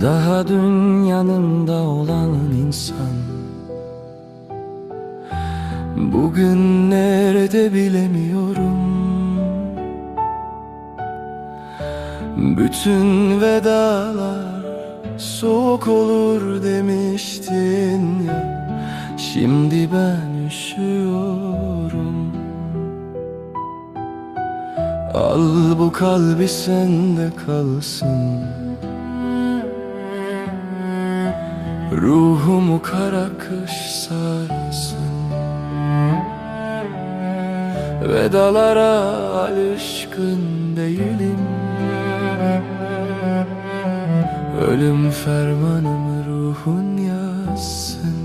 dün yanında olan insan. Bugün nerede bilemiyorum. Bütün vedalar soğuk olur demiştin ya. Şimdi ben üşüyorum. Al bu kalbi sende kalsın Ruhumu kara kış sarsın Vedalara alışkın değilim. Ölüm fermanımı ruhun yazsın.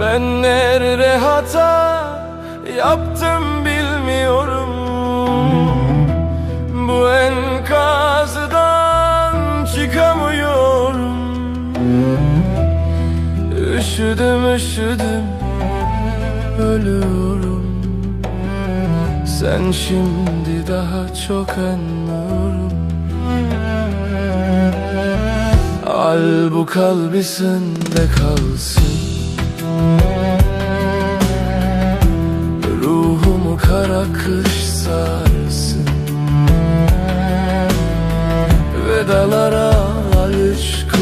Ben nerede hata yaptım bilmiyorum Üşüdüm üşüdüm ölüyorum. Sen şimdi daha çok anlıyorum. Al bu kalbi sende kalsın. Ruhumu kara kış sarsın. Vedalara alışkın